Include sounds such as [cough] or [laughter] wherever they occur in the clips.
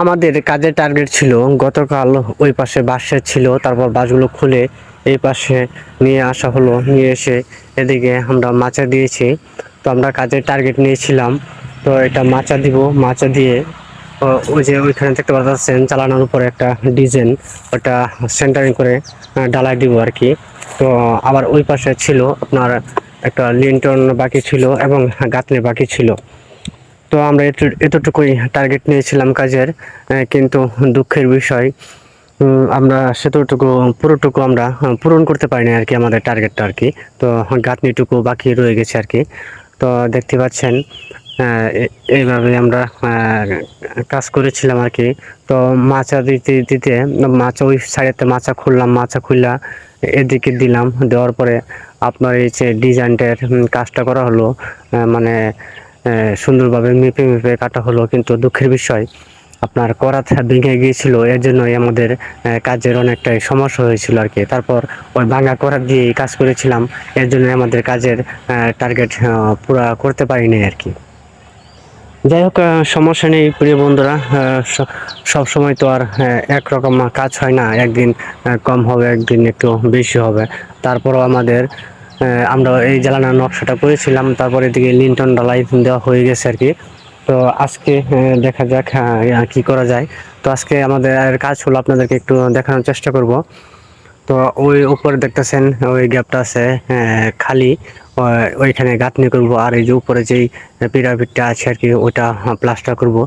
আমাদের কাজের টার্গেট ছিল, গতকাল ওই পাশে বাসে ছিল, তারপর বাসগুলো খুলে এই পাশে নিয়ে আসা হলো, নিয়ে এসে এদিকে আমরা মাচা দিয়েছি। তো আমরা কাজের টার্গেট নিয়েছিলাম, তো এটা মাচা দিব, মাচা দিয়ে ওই যে ওইখানে দেখতে পাচ্ছেন চালানোর উপরে একটা ডিজাইন ওটা সেন্টারিং করে ডালাই দিব আর কি। তো আবার ওই পাশে ছিল আপনার একটা লিন্টন বাকি ছিল এবং গাঁথনি বাকি ছিল। তো আমরা এত- এতটুকুই টার্গেট নিয়েছিলাম কাজের কিন্তু দুঃখের বিষয় আমরা সেতটুকু, পুরোটুকু আমরা পূরণ করতে পারিনি আর কি আমাদের টার্গেটটা আর কি। তো গাঁথনিটুকু বাকি রয়ে গেছে আর কি। তো দেখতে পাচ্ছেন এইভাবে আমরা কাজ করেছিলাম আর কি। তো মাচা দিতে দিতে, মাচা ওই সাইডেতে মাচা খুললাম, মাচা খুললা, এদিকে দিলাম, দেওয়ার পরে আপনার এই যে ডিজাইনটার কাজটা করা হলো মানে সুন্দরভাবে মেপে মেপে কাটা হলো, কিন্তু দুঃখের বিষয়, আপনার করাত ভেঙে গিয়েছিল, এর জন্যই আমাদের কাজের অনেকটাই সমস্যা হয়েছিল আর কি। তারপর ওই ভাঙা করাত দিয়েই কাজ করেছিলাম, এর জন্য আমাদের কাজের টার্গেট পুরা করতে পারিনি আর কি। যাই হোক সমস্যা নেই প্রিয় বন্ধুরা সব সময় তো আর একরকম কাজ হয় না, একদিন কম হবে, একদিন একটু বেশি হবে। তারপরও আমাদের আমরা এই জ্বালানোর নকশাটা করেছিলাম, তারপরে এদিকে লিন্টন ডালাই দেওয়া হয়ে গেছে আর কি। তো আজকে দেখা যাক কি করা যায়। তো আজকে আমাদের কাজ হলো আপনাদেরকে একটু দেখানোর চেষ্টা করব। তো ওই উপরে দেখতেছেন, ওই গ্যাপটা আছে খালি। ওই- ওইখানে গাঁথনি করব, আর এই যে উপরে যেই পিরামিডটা আছে আর কি, ওটা প্লাস্টার করব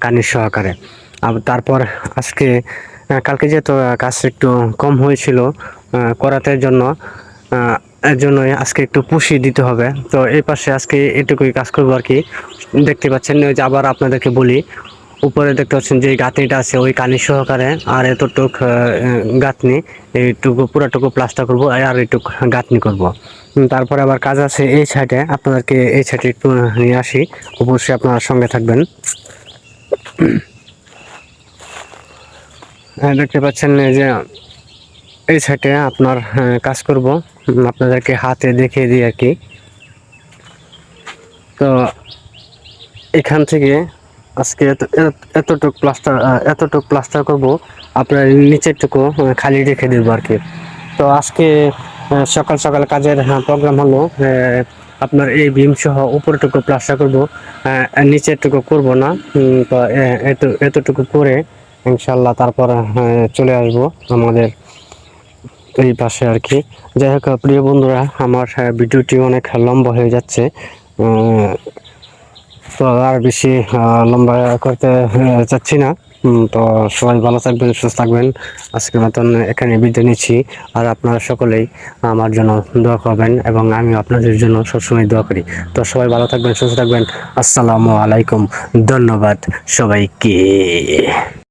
কানির সহকারে। তারপর আজকে কালকে যেহেতু কাজ একটু কম হয়েছিল করাতে জন্য এর জন্যই আজকে একটু পুষি দিতে হবে। তো এই পাশে আজকে এটুকুই কাজ করব আর কি। দেখতে পাচ্ছেন যে আবার আপনাদেরকে বলি উপরে দেখতে পাচ্ছেন যে গাঁথনিটা আছে ওই কানি সহকারে আর এতটুক গাঁথনি এইটুকু পুরোটুকু প্লাস্টার করব আর এইটুক গাঁথনি করব। তারপরে আবার কাজ আছে এই সাইডে আপনাদেরকে এই সাইডে একটু নিয়ে আসি। অবশ্যই আপনারা সঙ্গে থাকবেন। [clears throat] হ্যাঁ, দেখতে পাচ্ছেন যে এই সাইডে আপনার কাজ করব। আপনাদেরকে হাতে দেখিয়ে দিই আর কি। তো এখান থেকে আজকে এত- এত- এতটুক প্লাস্টার এতটুক প্লাস্টার করব। আপনার নিচেরটুকু খালি রেখে দেবো আর কি। তো আজকে সকাল সকাল কাজের প্রোগ্রাম হলো আপনার এই বিম সহ উপরটুকু প্লাস্টার করব। নিচেরটুকু করব না। তো এত, এতটুকু করে ইনশাল্লাহ তারপর চলে আসব আমাদের এই পাশে আর কি। যাই হোক, প্রিয় বন্ধুরা, আমার ভিডিওটি অনেক লম্বা হয়ে যাচ্ছে। তো আর বেশি লম্বা করতে চাচ্ছি না। তো সবাই ভালো থাকবেন, সুস্থ থাকবেন। আজকের মতন এখানে বিদায় নিচ্ছি। আর আপনারা সকলেই আমার জন্য দোয়া করবেন এবং আমি আপনাদের জন্য সবসময় দোয়া করি। তো সবাই ভালো থাকবেন, সুস্থ থাকবেন। আসসালামু আলাইকুম। ধন্যবাদ সবাইকে।